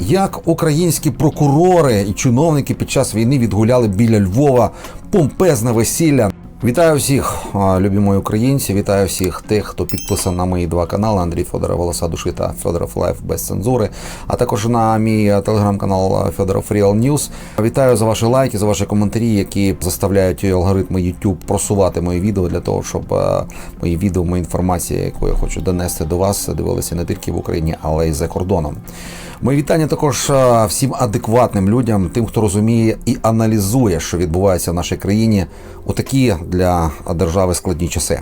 як українські прокурори і чиновники під час війни відгуляли біля Львова помпезне весілля. Вітаю всіх, любі мої українці. Вітаю всіх тих, хто підписаний на мої два канали Андрій Федоров Волоса Душі та Федоров Лайф без цензури, а також на мій е, телеграм-канал Федоров Real News. Вітаю за ваші лайки, за ваші коментарі, які заставляють алгоритми YouTube просувати мої відео для того, щоб е, мої відео, мої інформація, яку я хочу донести до вас, дивилися не тільки в Україні, але й за кордоном. Мої вітання також е, всім адекватним людям, тим, хто розуміє і аналізує, що відбувається в нашій країні у такі для держави складні часи.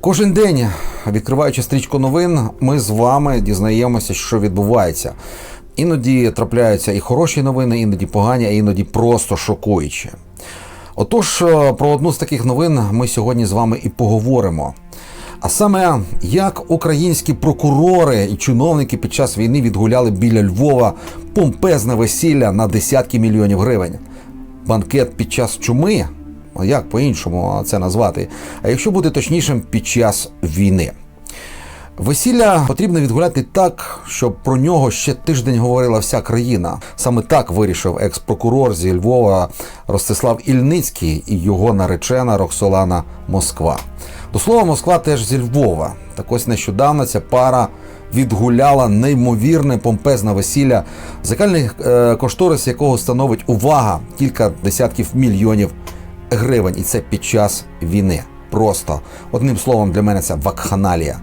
Кожен день, відкриваючи стрічку новин, ми з вами дізнаємося, що відбувається. Іноді трапляються і хороші новини, іноді погані, а іноді просто шокуючі. Отож, е, про одну з таких новин ми сьогодні з вами і поговоримо. А саме, як українські прокурори і чиновники під час війни відгуляли біля Львова помпезне весілля на десятки мільйонів гривень. Банкет під час чуми, як по-іншому це назвати, а якщо бути точнішим, під час війни. Весілля потрібно відгуляти так, щоб про нього ще тиждень говорила вся країна. Саме так вирішив екс-прокурор зі Львова Ростислав Ільницький і його наречена Роксолана Москва. До слова, Москва теж зі Львова. Так ось нещодавно ця пара відгуляла неймовірне помпезне весілля, закальний е, кошторис якого становить увага кілька десятків мільйонів гривень. І це під час війни. Просто одним словом, для мене це вакханалія.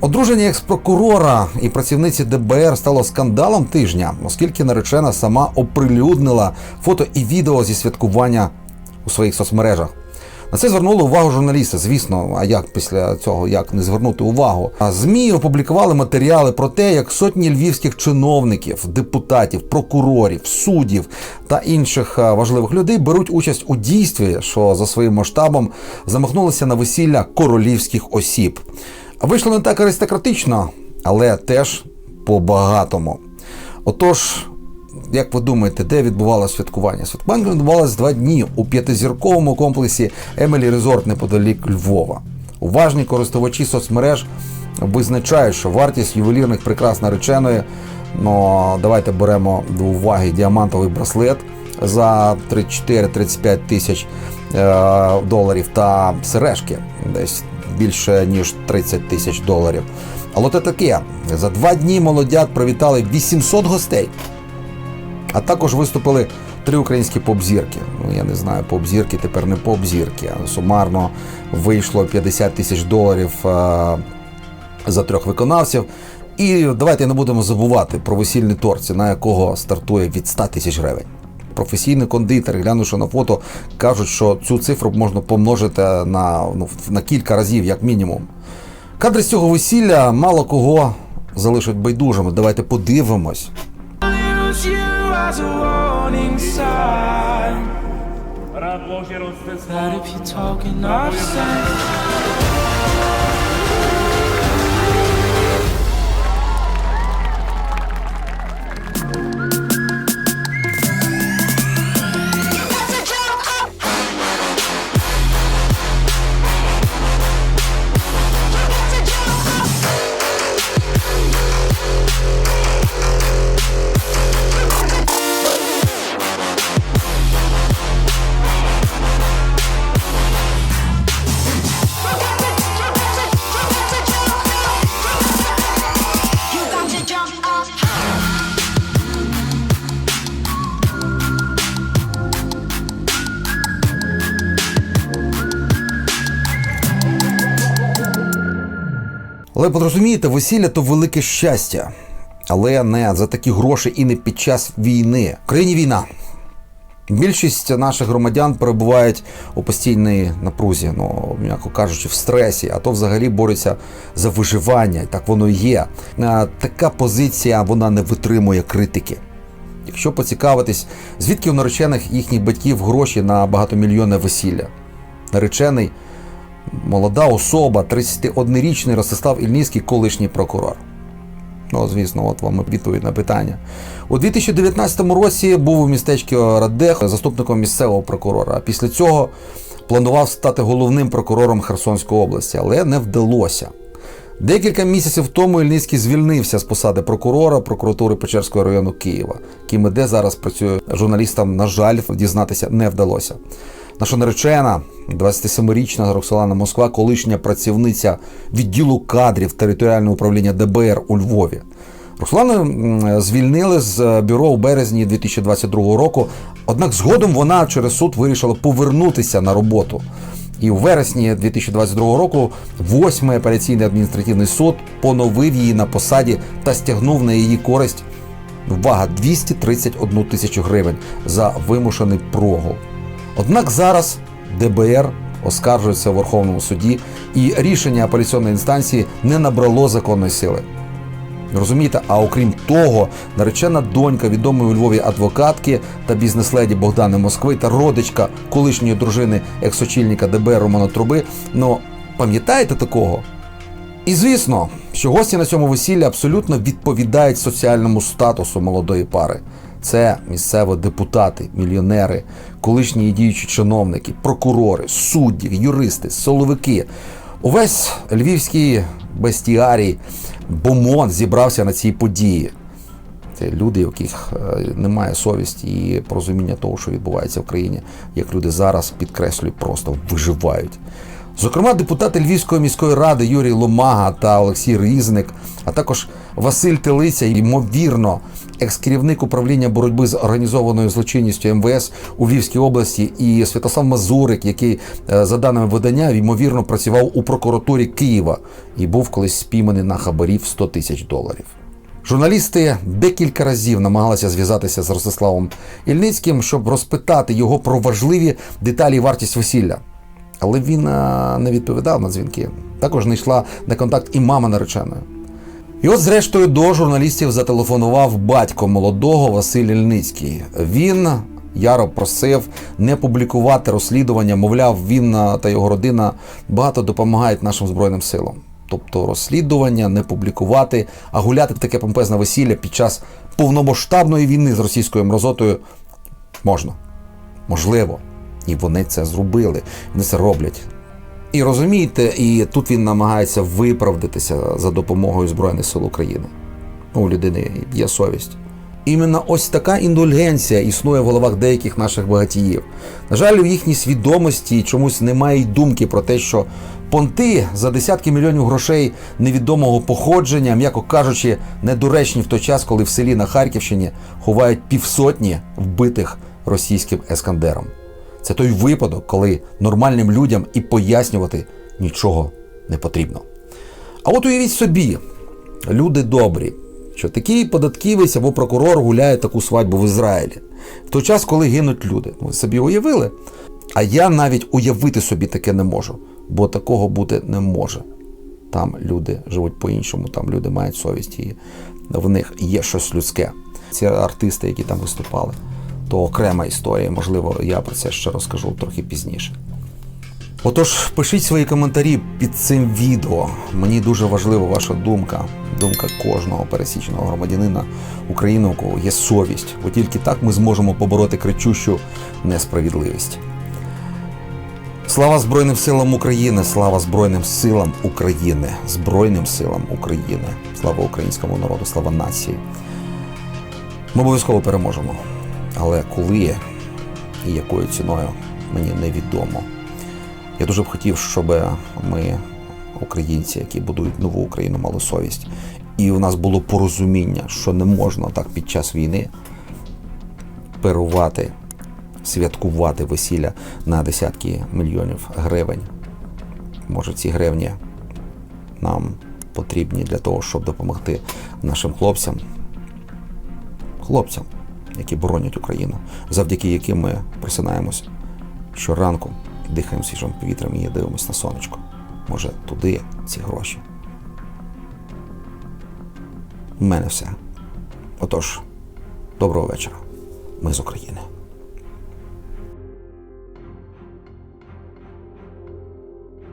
Одруження екс-прокурора і працівниці ДБР стало скандалом тижня, оскільки наречена сама оприлюднила фото і відео зі святкування у своїх соцмережах. На це звернули увагу журналісти. Звісно, а як після цього як не звернути увагу? А змі опублікували матеріали про те, як сотні львівських чиновників, депутатів, прокурорів, суддів та інших важливих людей беруть участь у дійстві, що за своїм масштабом замахнулися на весілля королівських осіб. Вийшло не так аристократично, але теж по-багатому. Отож, як ви думаєте, де відбувалося святкування? Святкування відбувалося два дні у п'ятизірковому комплексі Емелі Резорт неподалік Львова. Уважні користувачі соцмереж визначають, що вартість ювелірних прикрас нареченої. Ну, давайте беремо до уваги діамантовий браслет за 34-35 тисяч е, доларів та сережки десь більше ніж 30 тисяч доларів. Але це таке. За два дні молодят привітали 800 гостей. А також виступили три українські поп-зірки. Ну, я не знаю, поп-зірки тепер не поп-зірки. а Сумарно вийшло 50 тисяч доларів е, за трьох виконавців. І давайте не будемо забувати про весільний торт, ціна якого стартує від 100 тисяч гривень. Професійний кондитер, глянувши на фото, кажуть, що цю цифру можна помножити на, ну, на кілька разів, як мінімум. Кадри з цього весілля мало кого залишать байдужими. Давайте подивимось. as a warning sign that if you're talking nonsense. Але порозумієте, весілля то велике щастя. Але не за такі гроші і не під час війни. В країні війна. Більшість наших громадян перебувають у постійній напрузі, ну м'яко кажучи, в стресі, а то взагалі борються за виживання. Так воно і є. Така позиція вона не витримує критики. Якщо поцікавитись, звідки у наречених їхніх батьків гроші на багатомільйонне весілля? Наречений молода особа, 31-річний Ростислав Ільницький, колишній прокурор. Ну, звісно, от вам відповідь на питання. У 2019 році був у містечку Радех заступником місцевого прокурора. А після цього планував стати головним прокурором Херсонської області, але не вдалося. Декілька місяців тому Ільницький звільнився з посади прокурора прокуратури Печерського району Києва, ким і де зараз працює журналістам, на жаль, дізнатися не вдалося. Наша наречена, 27-річна Роксолана Москва, колишня працівниця відділу кадрів територіального управління ДБР у Львові. Роксолану м, звільнили з бюро у березні 2022 року. Однак згодом вона через суд вирішила повернутися на роботу. І у вересні 2022 року восьмий апеляційний адміністративний суд поновив її на посаді та стягнув на її користь увага 231 тисячу гривень за вимушений прогул. Однак зараз ДБР оскаржується в Верховному суді, і рішення апеляційної інстанції не набрало законної сили. Розумієте, а окрім того, наречена донька відомої у Львові адвокатки та бізнес-леді Богдани Москви та родичка колишньої дружини екс-очільника ДБР Романа Труби. Ну, пам'ятаєте такого? І звісно, що гості на цьому весіллі абсолютно відповідають соціальному статусу молодої пари. Це місцеві депутати, мільйонери, колишні і діючі чиновники, прокурори, судді, юристи, соловики. Увесь львівський бестіарій бомон зібрався на цій події. Це люди, у яких е, немає совісті і порозуміння того, що відбувається в країні, як люди зараз підкреслюють, просто виживають. Зокрема, депутати Львівської міської ради Юрій Ломага та Олексій Різник, а також Василь Телиця, ймовірно, екс-керівник управління боротьби з організованою злочинністю МВС у Львівській області, і Святослав Мазурик, який, е, за даними видання, ймовірно працював у прокуратурі Києва і був колись спійманий на хабарі в 100 тисяч доларів. Журналісти декілька разів намагалися зв'язатися з Ростиславом Ільницьким, щоб розпитати його про важливі деталі і вартість весілля. Але він не відповідав на дзвінки. Також не йшла на контакт і мама нареченої. І от, зрештою, до журналістів зателефонував батько молодого Василь Ільницький. Він яро просив не публікувати розслідування, мовляв, він та його родина багато допомагають нашим Збройним силам. Тобто розслідування не публікувати, а гуляти таке помпезне весілля під час повномасштабної війни з російською мразотою можна. Можливо. І вони це зробили. Вони це роблять. І розумієте, і тут він намагається виправдатися за допомогою Збройних сил України. У людини є совість. Іменно ось така індульгенція існує в головах деяких наших багатіїв. На жаль, у їхній свідомості чомусь немає й думки про те, що понти за десятки мільйонів грошей невідомого походження, м'яко кажучи, недоречні в той час, коли в селі на Харківщині ховають півсотні вбитих російським ескандером. Це той випадок, коли нормальним людям і пояснювати нічого не потрібно. А от уявіть собі, люди добрі, що такий податківець або прокурор гуляє таку свадьбу в Ізраїлі, в той час, коли гинуть люди. Ви собі уявили? А я навіть уявити собі таке не можу, бо такого бути не може. Там люди живуть по-іншому, там люди мають совість, і в них є щось людське. Ці артисти, які там виступали, то окрема історія. Можливо, я про це ще розкажу трохи пізніше. Отож, пишіть свої коментарі під цим відео. Мені дуже важлива ваша думка, думка кожного пересічного громадянина України, у кого є совість, бо тільки так ми зможемо побороти кричущу несправедливість. Слава Збройним силам України! Слава Збройним силам України! Збройним силам України! Слава українському народу! Слава нації! Ми обов'язково переможемо. Але коли і якою ціною мені невідомо. Я дуже б хотів, щоб ми, українці, які будують нову Україну, мали совість. І у нас було порозуміння, що не можна так під час війни перувати, святкувати весілля на десятки мільйонів гривень. Може, ці гривні нам потрібні для того, щоб допомогти нашим хлопцям, хлопцям, які боронять Україну, завдяки яким ми просинаємось щоранку, дихаємо свіжим повітрям і дивимося на сонечко. Може, туди ці гроші. У мене все. Отож, доброго вечора. Ми з України.